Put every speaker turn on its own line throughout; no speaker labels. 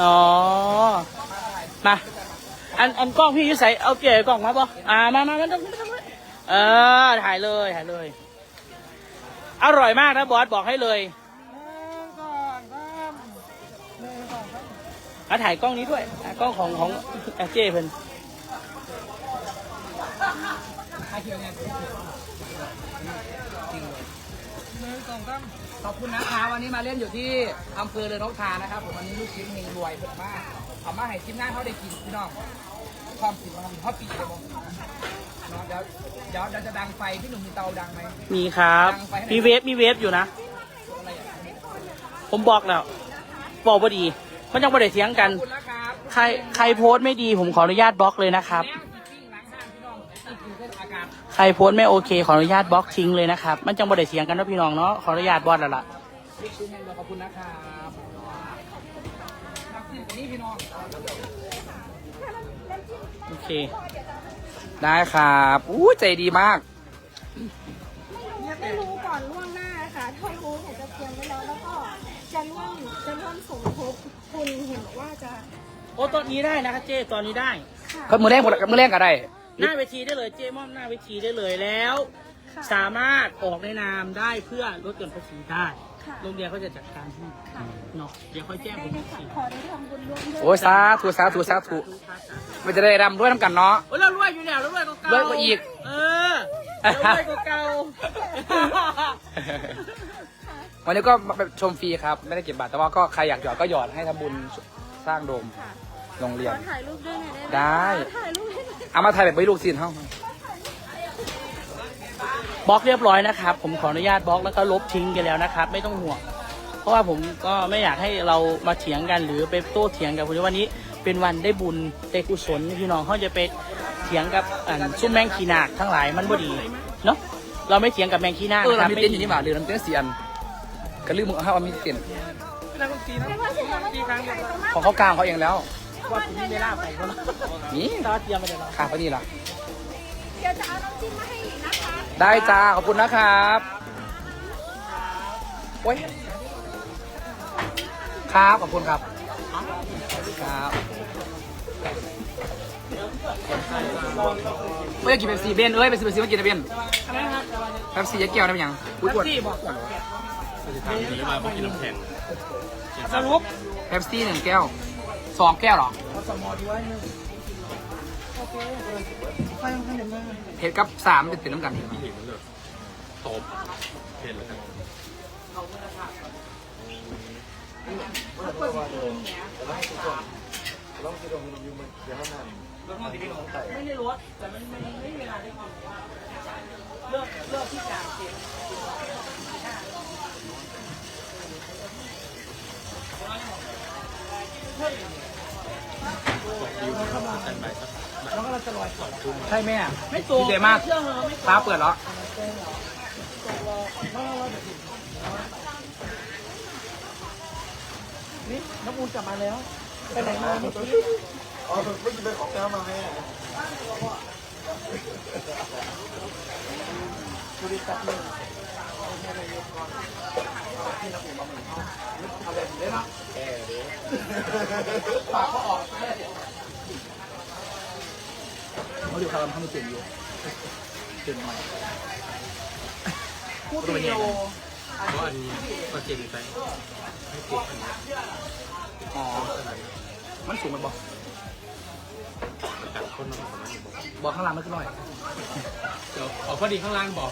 อ๋อ มา อันอันกล้องพี่ยุใส่เอาเก๋กล้องมาป่ะอ่า มามามาต้องต้องเออ ถ่ายเลยถ่ายเลย อร่อยมากนะบอสบอกให้เลยมาถ่ายกล้องนี้ด้วยอะกล้องของของอะเจ้เพิ่น
ขอบคุณนะคะวันนี้มาเล่นอยู่ที่อำเภอเรือนกทานะครับผมวันนี้ลูกชิ้นเฮงรวยเผ็ดมากเอามาให้ทีมงานเขาได้กินพี่น้องความสิบความเขาปีเลยบอกเนาะเดี๋ยวเดี๋ยวเดี๋ยวจะดังไฟพี่หนุ่มมีเตาดังไหม
มีครับ มีเวฟมีเวฟอยู่นะผมบอกแล้ว บอกพอดีมันยังไม่ได้เถียงกัน
ขอบคุณนะครับ
ใครใครโพสต์ไม่ดีผมขออนุญาตบล็อกเลยนะครับ
แม่
ใครโพสต์ไม่โอเค ขออนุญาตบล็อกทิ้งเลยนะครับ มันจังบ่ได้เถียงกันนะพี่น้องเนาะขออนุญาตบอสแล้วล่ะ
ลูกชิ้นเฮงรวยขอบคุณนะครับน้ำจิ้มกับนี่พี่น้อง
โอเค
ได้ครับอู้ใจดีมาก
ไม่รู้ก่อนล่วงหน้าค่ะถ้ารู้เนี่ยจะเตรียมไว้แล้วแล้วก็จะร่วมจะร่วมสมทบทุนเห็นบอกว่าจะ
โอ้ตอนนี้ได้นะครับเจ้ตอนนี้ได้
ค่ะ
ก็มือแรกหมดมือแรกก็ได้
หน้าเวทีได้เลยเจ้มอบหน้าเวทีได้เลยแล้ว
ค่ะ
สามารถออกในนามได้เพื่อลดหย่อนภาษีได้
ค่ะ
โรงเรียนเขาจะจัดการให้
ค่ะ
เนาะเดี๋ยวค่อยแจ้ง
ได้
ผม
ได้
อีก
ค่ะ
ที
ขอได้ทำบุญร่วมด้วย
โอ้ยสาธุสาธุสาธุมันจะได้รำด้วยน้ำกันเนาะ
โอ้ยเรารวยอยู่แล้วเรารวยกว่าเก่าร
วยกว่าอีก
เออเรารวยกว่าเก่า
วันนี้ก็มาชมฟรีครับ ไม่ได้เก็บบัตรแต่ว่าก็ใครอยากหยอดก็หยอดให้ทำบุญสร้างโดม
ค่ะ
โรงเรีย
ข
น
อถ่ายรูปด้วยหน่อยได้ไหม
ได้
คะถ่ายรูปให้หน่อย
เอามาถ่ายแบบไม่ลูกศิษย์เฮ้า
บล็อกเรียบร้อยนะครับ ผมขออนุญาตบล็อกแล้วก็ลบทิ้งกันแล้วนะครับ ไม่ต้องห่วง เพราะว่าผมก็ไม่อยากให้เรามาเถียงกันหรือไปโต้เถียงกันเพราะวันนี้เป็นวันได้บุญได้กุศลพี่น้องเขาจะไปเถียงกับอ่าซุ้มแมงขีนากทั้งหลายมันบ่ดีเนาะเราไม่เถียงกับแมงขีนา
เออ
นะค
เรา
รับ
มีเต้นอยู่นี่หว่าเรือน้ำเต้นเสียนก็ลืมมึงเอาว่ามีเต้น
ไม่ว่าจะยังไม่ได้ถ่ายตรงหน้า
ของเขากลางเขาเองแล้ว
ว่าคุณไม่ได้ลาไปก็แล้ว
นี่
ตาเตรียมไปเลยเนาะ
ขาไปนี่ล่ะ
เดี๋ยวจะเอาน้ำจิ้มมาให้อีกนะคะ
ได้จ้าขอบคุณนะครับโอ้ยครับขอบคุณครับครับไม่อยากกินเป๊ปซี่เบนเอ้ยไปซื้อเป๊ปซี่มากินนะเบน
อะไรนะครับ
เป๊ปซี่ยักแก้วได้ไหมยังอุ้ยปวด
ที่บอก
ถามนี้ว่าพวกกิ
สรุป
เป๊ปซี่หนึ่งแก้วสองแก้วหรอเผ็ดกับสามเป็นติดน้ำกัน
ที่เห็นมันเลยตบเห็นแล้วกัน
ไม่ได้ลดแต่มันไม่ไม่มีเวลาได้กินเลิกเลิกที่กางเกม
ดิว เข้ามากันไปสัก
ใช่แม่
ไม่ตัว
ดีใจมาก
เชื่อเหรอไม่
ฟ้าเปิดแล้ว
นี่น้ำมูลกลับมาแล้วไปไหนมาเมื่อกี้
ปากเขาออกเขาดูเขาทำให้เปลี่ยนอ ยู่เปลี่ยนหน่อย
พูดเดียว
เพราะอันนี้ก็เจนไปให้ติดอันนี้
อ๋อมันสูงมันบอก
ประกันคนน้องของมันบอก
บอกข้างล่างไม่ขึ้นหน่อย
เดี๋ยวออกพอดีข้างล่างบอก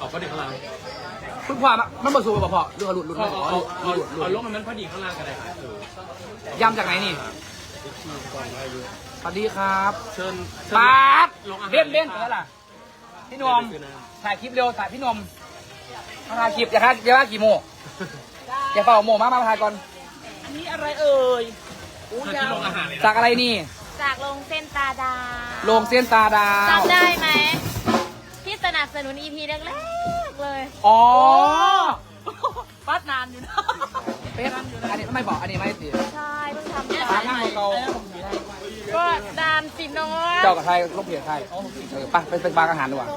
ออกพอดีข้างล่าง
เพิ่งพอมามันบอกสูงบอกพอเรือหลุดหลุด
เอา
ไม่
เอา
อ๋อ
เอา
หลุดหลุดหลุ
เอา
ด
ลงมันพอดีข้างล่างก็ได้ครับเออยำ
จากไหนนี่
ที่ก่อนอายุ
สวัสดีครับ
เชิญ
ปาด
ลงอาหาร
เล่นเล่นแล้วล่ะ พี่นวม
ซื้อน้
ถ่ายคลิปเร็วถ่ายพี่นวมมาถ่ายคลิปอย่าค่าอย่าว่ากี่โมงอย่าเฝ้าโมงมามาถ่ายก่อน
อันนี้อะไรเอ่ยอู้ำ
เชิญ
ยา
ที่
ว
ลงอาหารเลย
จากอะไรนี่
จากลงเส้นตาดาว
โรงเส้นตาดาว
จำได้ไหมที่สนับสนุน EP แรกๆเลย
อ๋อ
ปัดนานอยู่นะ
เป็นอันนี้ไม่บอกอันนี้ไม่ติด จ้ากับไทยลูกเพียไทยเออไปไปเป็นบางอาหารดีกว่า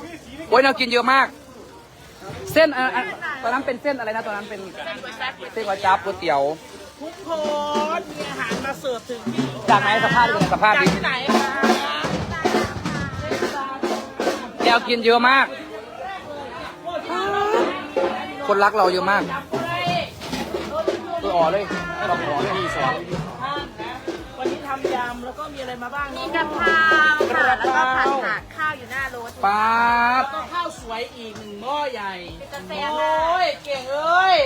โอ้ยเรากินเยอะมาก เส้นอะอะตอนนั้นเป็นเส้นอะไรนะตอนนั้น
เป็น
เส้นก๋วยจั๊บก๋วยเตี๋ยว
ทุกคนมีอาหารมาเสิร์ฟถึงที่
จากไหนสภาพเป็นไงสภาพ
จาก
ดี
ที่ไหนคะ
แกวกินเยอะมาก คนรักเราเยอะมากตัวอ่อเลยเราขอเลยที่สอง
ทำยำแล้วก็มีอะไรมาบ้าง
มีกะเพราค่ะแล้วก็ผัดผักข้าวอยู่หน้ารถ
ป๊าบ
แล้วก็ข้าวสวยอีกหนึ่งหม้อใหญ่
กาแฟ
โอ้ยเก่งเอ้ย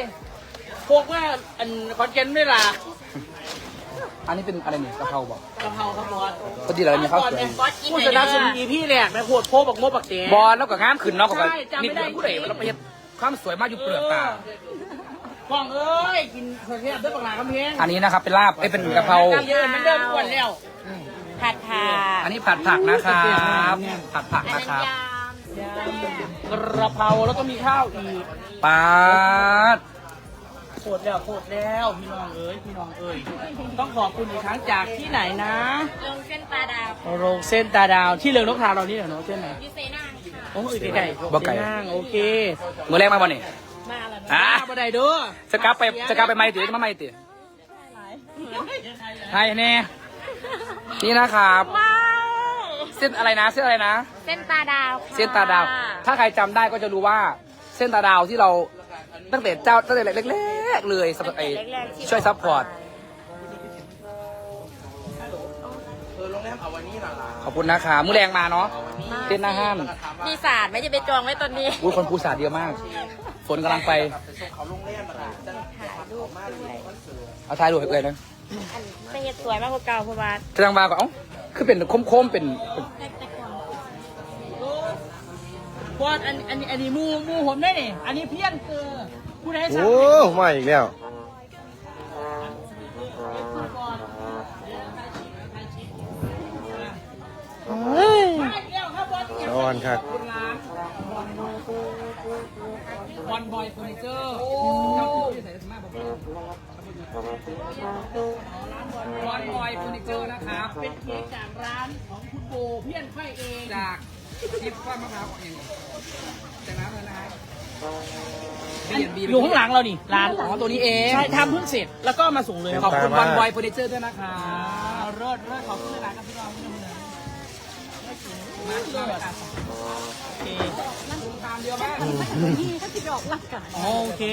พวกว่าอันคอนเทนต์ไม่ล่ะ
อันนี้เป็นอะไรเนี่ยกะเพราบอก
กะเพราครับบอส
พอดีเลยมีข้าวสวย
บอสกิน
ผู้
ไหน
สนับส
เด้
นุน
อ
อีพี่แรกนะโคตรโพบักโมบักเต๋
บอลแล้วก็งามขึ้นเนาะก็
ใช่จำไม่
นิด
ได้
เดียวผู้ใดมันเราไปเห็นความสวยมากอยู่เปลือกตา
ฟอ งเอ้ยกินเผือกเทศด้วยปากหลากำเพง
อันนี้นะครับเป็นลาบเอ้ยเป็นกะเพรา
เยอะมันเดิมอ้วนแล้ว
ผัดผัก
อันนี้ผัดผักนะครับผัดผัก
อัน
นะ
นั้น
ครับ
ยำ
กระเพราแล้วก็มีข้าวอีก
ป๊าด
โคตรแล้วโคตรแล้วพี่น้องเอ้ยพี่น้องเอ้ยต้องขอบคุณอีกครั้งจากที่ไหนนะ
ลงเส้นปลาดาว
โรงเส้นตาดาวที่เรืองนกทาเรานี่เหรอเนาะเส้นไหน
ยูเซนางค่ะ
โอ้ยไก่ๆ
บ่ไก่
เส้นนางโอเค
มือแรกมาบ่เนี่ย
มาแล้ว
อะ
มาบ่ได้เด้อ
จะกลับไปจะกลับไปไม่ติมาไม่ติใช่แน่นี่นะครับ
ว้าว
เส้นอะไรนะเส้นอะไรนะ
เส้นตาดาวค่ะ
เส้นตาดาว ถ้าใครจำได้ก็จะรู้ว่า เส้นตาดาวที่เราตั้งแต่เจ้าตั้งแต่เล็กๆเลยสำหรับไอ้
แรกๆที่
ช่วยซัพพอร์ตขอบคุณนะคะมือแรงมาเนาะเต้นหน้าห้าม
มีศาสตร์ไหมจะไปจองไว้ตอนนี้
อุ้ยคนปูสาดเยอะมาก ฝนกำลังไป
ถ่ายรูปด้วย
เอาถ่ายรูปให้เลยนะ
อันเป็นเฮ็ดสวยมากกว่าเก่าเพราะว่า
จะทางบาร์ก็เอ้าคือเป็นโค้มๆเป็นเป็น
บอสอันอันอันนี้หมูหมูผมได้นี่อันนี้เพี้ยนคือผู้ใดสั่ง
โอ้มาอีกแล้ว
มาอีกแล้วครับบอส
สอนครับ
อลบอยเฟอร์นิเจอร์บอลบอยเฟอร์นิเจอร์นะครับเป็นเค้กจากร้านของคุณโบเพี้ยนไข่เอง
จากทิพย์ว่ามะพร้าวเองจากน้ำเลยนะครับ
อยู่ข้างหลังเรานี่ร้าน
อ๋อตัวนี้เอง
ใช่ทำเพิ่งเสร็จแล้วก็มาส่งเลย
ขอบคุณ
ตามมา
วันบอยเฟอร์นิเจอร์ด้วยนะคะ
เลิศเลิศขอบคุณร้านกับพี่รองพี่น้องเลย มาเลิศโอเค
ตามเยอะมาก
อ๋อโอเค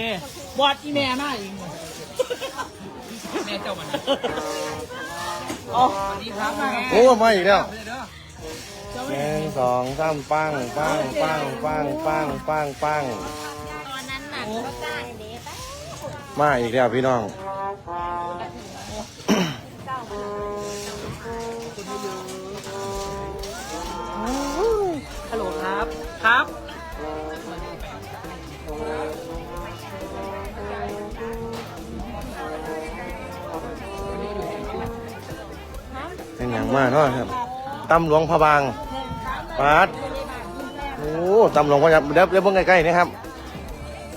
บอดอีแม่มากอีก
แม่เจ้ามัน
อ๋อ
สวัสดีครับแม่
โอ้มาอีกแล้ว
เจ้า
ห
แม่
นึ่งสองสามปังปังปังปังปังปังปัง
ตอนนั้นน่ะก็จ้างเด็ก
มาอีกแล้วพี่น้อง มาเนาะครับตำหลวงพระบางปาดโอ้ตำหลวงพระบางเดี๋ยวเดี๋ยวเพิ่งใกล้ๆนะครับ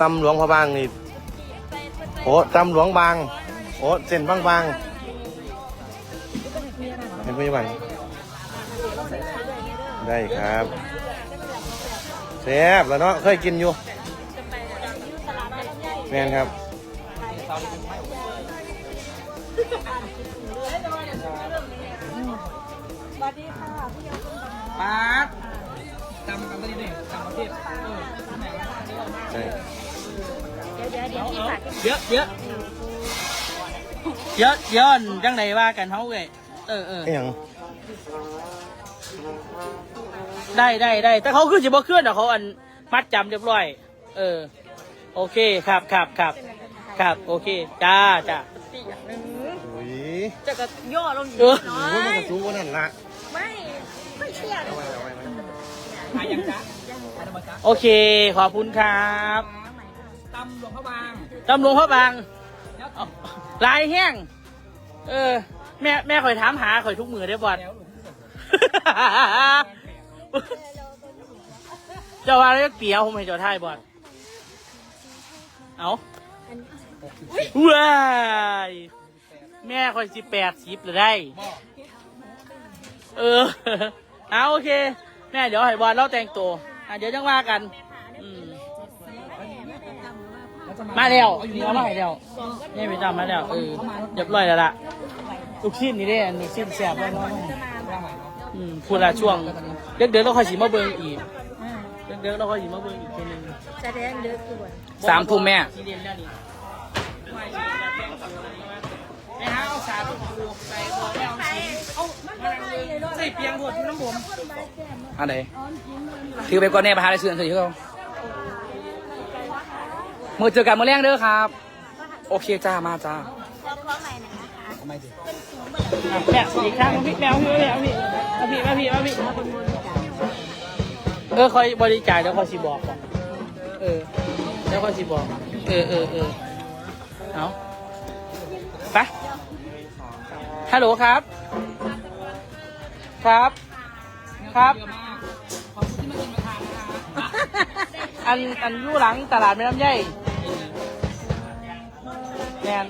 ตำหลวงพระบางนี่โอ้ตำหลวงบางโอ้เส้นบางบางเห็นไหมบ้างได้ครับแซ่บแล้วเนาะเคยกินอยู่แม่นครับ
ป๊าดจำกันไม่ได้เลยจำประเทศเออ
ใช่
เดี๋ยวเดี๋ยวเดี๋ยวพี่ฝาก
เยอะเยอะเยอะเยอะจังไหนว่ากันเขาเลยเออเออ
ไอ้หยัง
ได้ได้ได้แต่เขาคือจะบ่เคลื่อนแต่เขาอันมัดจำเรียบร้อย เออ โอเคครับครับครับครับโอเคจ้าจ้า
โอ้ย
จะก็ย่อลงอีก
เออ
น้อ
โอ้ยมัน
ย
ก็สูงกว่านั้นละ
ไม่ไม่เชื่อ
เอาไว้เอาไว้เอาไว้
หายังจ๊ะ
โอเค ขอบคุณครับ
ตำหลวงพระบาง
ตำรวจพระบางเอาลายแห้ง เออ แม่แม่คอยถามหาคอยทุกมือได้บอดเจ้าว่าเรียกเปียวผมให้เจ้าท่ายบอด เอาว้ายแม่คอยสิแปดสิบเลยได้เออ เอาโอเค แม่เดี๋ยวให้บอลเล่าแต่งตัวอะเดี๋ยวจังว่ากันอืม
โมา
แล้วนี่เอามาให้แล้วนี่ไปจำมาแล้วเออเรียบร้อยแล้วล่ะลูกชิ้นนี่เด้ลูกชิ้นแซ่บแล้วเนาะ
ร่างใหม่เนาะ
อืมพูดละช่วงเด็กเด็กๆเราค่อยสิมาเบิ่งอีกเด็กเด็กๆเราค่อยสิมาเบิ่งอีกทีหนึง
แสดงเยอะคือ
สามทุ่มแม่
สีเด่นแล้วนี่ไปหาเอาสาธุครูไปบอกแล้วเอาใส่เปียงบดน้ำผม
อันไหนถือไปก่อนแน่ประธานได้เสื่อมถือเขาเมื่อเจอกันเมื่อแรงเด้อครับ โอเคจ้ามาจ้า
ขอขอใหม่หน่อยนะคะ
ทำไมดิ
อะแม่อีกครั้งพี่แมวพี่แมวพี่มาพี่มาพี่มาพี่เออคอยบริจาคเดี๋ยวคอยสิบอกก่อนเออเดี๋ยวคอยสิบอกเออเออเออเอาไปฮัลโหลครับ ครับ ครับ
ขอบคุณที่มากินมาทานนะคะ
อันอันอยู่หลังตลาดแม่น้ำใหญ่แนน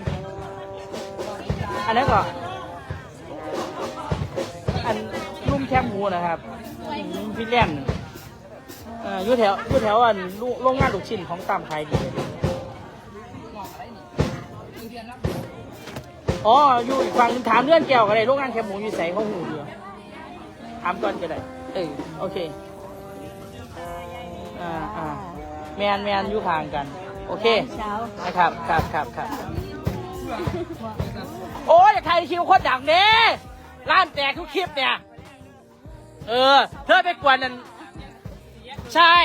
อันนี้นก่อนอันรุ่มแคบหมูนะครับอืมพี่แลนด์เอ่ออยู่แถวอยู่แถวอันลูโรงงานลูกชิ้นของตามขายดีอ๋ออยู่อีกฝั่งหนึ่งถามเรื่องแก้วก็ได้โรงงานแคบหมูอยู่ใส่เขาหูเดียว ถามก่อนก็ได้ เออโอเค อ่าอ่าแมนแมนอยู่ห่างกัน โอเค
เช้า
นะครับครับครับครับโอ้ยอยากถ่ายคิวโคตรดังเด้ร้านแตกทุกคลิปเนี่ย เออ เธอไปกวนนั่น ใช่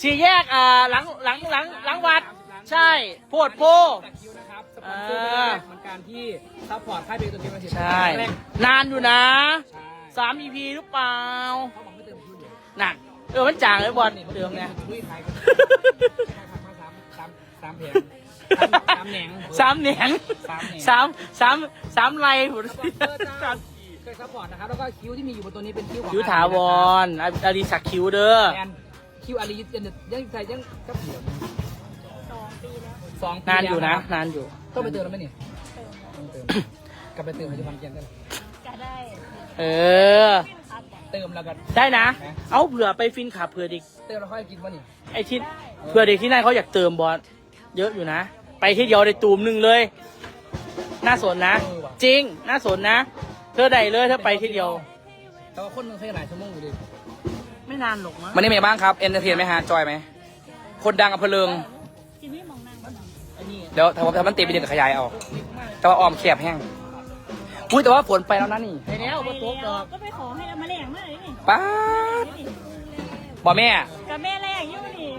สี่แยกอ่าหลังหลังหลังหลังวัด ใช่โพดโพ
จากคิวนะครับสปอนเซอร์แรกเหมือนกันที่ซัพพอร์ตค่ายเพลงตัวทีมาสิ
ใช่
แรก
นานอยู่นะ
ใช่
สาม EP หรือเปล่า
เขาบอกไม่เติมคิวอยู่
หนักเออมันจางเลยบอลเดิมไง
ลุยขายกันสามสามสามแผงสามแหนง
สามเหนียง
สามแหนง
สามสามสามไรหุ่น
เคยซัพพอร์ตนะครับแล้วก็คิวที่มีอยู่บนตัวนี้เป็นคิวของ
คิวถาวรออริสักคิวเด้อ
แอนคิวอารียังยังใส่ยังก็เผื่อสองปี
นานอยู่นะ
แล้ว
นานอยู่
ต้องไปเติมแล้วไหมเนี่ยต้องเติมกลับไปเติมปัจจุบันเกียนได้
ก็ได้
เออ
เติมแล้วกัน
ได้นะ เอาเผื่อไปฟินขับเผื่อเด็ก
เติมแล้วค่อยกินวะนี่
ไอที่เผื่อเด็กที่นั่นเขาอยากเติมบอสเยอะอยู่นะ ไปที่เดียวได้ตูมหนึ่งเลย น่าสนนะ จริง น่าสนนะ เธอได้เลยเธอไปที่เดียว
แต่ว่าคนหนึงใช้หลายชั่วโมงอยู่ดิ
ไม่นานหรอกมั้ง
มันนี่เป็นไงบ้างครับ เอนเตอร์เทนไหมฮะ จอยไหม คนดังอำเภอเลิง
จิมมี่มองนั่งบ้าง
อันนี้
เดี๋ยวถ้าถ้ามันตีไปเดือนขยายเอา แต่ว่าออมแคบแห้ง อุ้ยแต่ว่าฝนไปแล้วนะนี่
ไปแล้วบนโต๊ะดอก
ก็ไปขอให้เอามาแรงมากเลยนี่
ป้าดบอกแม่
กับแม่แรงอยู่นี่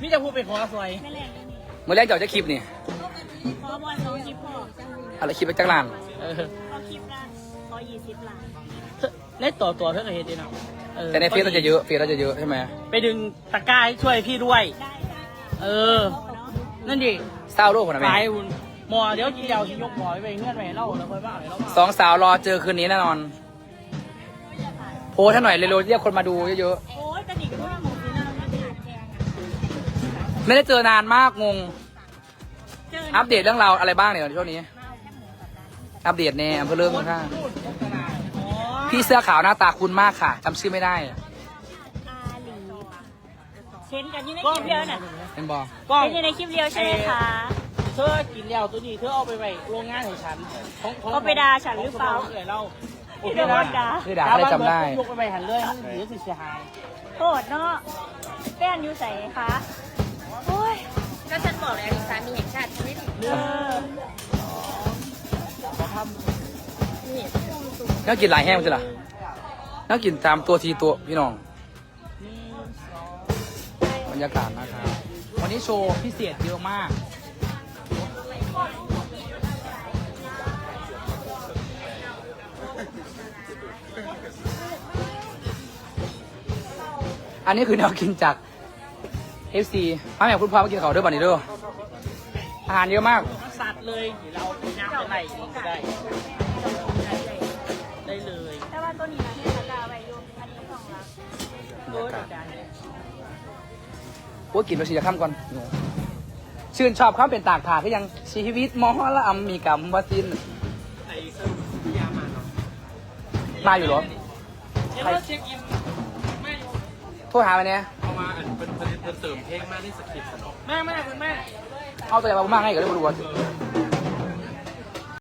มิจะพูดไปขอซอย
แม่แรงอยู่นี่
เมื่อแรกจะเอาจะคลิปนี่
ขอบอลสองคลิปพอ
อะไรคลิปไปจังลาน
เออ
ขอคลิปละขอยี่สิบล้าน
เธอในต่อตัวเธอก็เห็นดีเนาะออ
แต่ในเฟซเราจะเยอะเฟซเราจะเยอะใช่ไหม
ไปดึงตะกร้าให้ช่วยพี่ด้วย
ได้จ้า
เออ นั่นดิ
เศร้าโลกคนนะ
ขาย
แม่
หุ่นหมอเดี๋ยวกินยาวชิยกหมอไปเงื่อนไปเล่าแล้วค่อยว่าอะไรเล่ามา
สองสาวรอเจอคืนนี้แน่นอน โพสให้หน่อยเร็วๆเรียกคนมาดูเยอะ
โอ้ยกระดิกด้วยหมูสีน้ำมันขาดแกงอะ
ๆไม่ได้เจอนานมากงง
เจอ
อัปเดตเรื่องราวอะไรบ้างเนี่ยช่วงนี้ อัปเดตแน่อำเภอเลิงข้าง
อ๋อ
พี่เสื้อขาวหน้าตาคุณมากค่ะจำชื่อไม่ได้
อาหลีเห็นกันอยู่ในคลิปเดียวน่ะ
เป็นบอก
กล้อง
เห็นอยู่ในคลิปเดียวใช่ไหมคะ
เธอกินแล้วตัวนี้เธอเอาไปไว้โรงงานของฉันของของ
เอาไปด่าฉันหรือเปล่า
ของเรา
พี่โดนด่า
คือด่าได้จำได้
ยกไปไว้หันเลยหรือสิเสียหาย
โทษเนาะแป้นอยู่ใส่คะโอ้ย
ก็ฉันบอกเลยอดีสามีแห่งชาติฉันไม่ถึง
เออ
น่ากินหลายแห้งใช่หรอน่ากินตามตัวทีตัวพี่น้องบรรยากาศนะครับวันนี้โชว์พิเศษเยอะมาก อันนี้คือแนวกินจาก FC พ่อแม่คุณพ่อมากินเขาวด้วยบันนี้ด้วยอาหารเยอะมาก
สัตว์เลยเดี๋ยวเราไปน้ำไปไหลเองก็ได้ ได้เลย
แต่ว่าตัวนี้นะที่ตะกร้าไว้อยู่อันนี้ของเรา
โอ้ยจัดการเลย
ว่ากินไปสิจะข้ามก่อนหนูชื่นชอบข้ามเป็นตากถาคือยังชีวิตมอละอำมีกรรมว่าสิ้นมาอยู่เหรอ
เดี๋ยวเราเช็คอินไม่
โทรหาไปเนี่ย
เอามาอันเป็นเป็นเป็นเสริมเพลงมากที่สคริปต์สนอง
แม่แม่คุณแม่
เอาตัวอย่างมากให้ก็ได้บรู้ว่า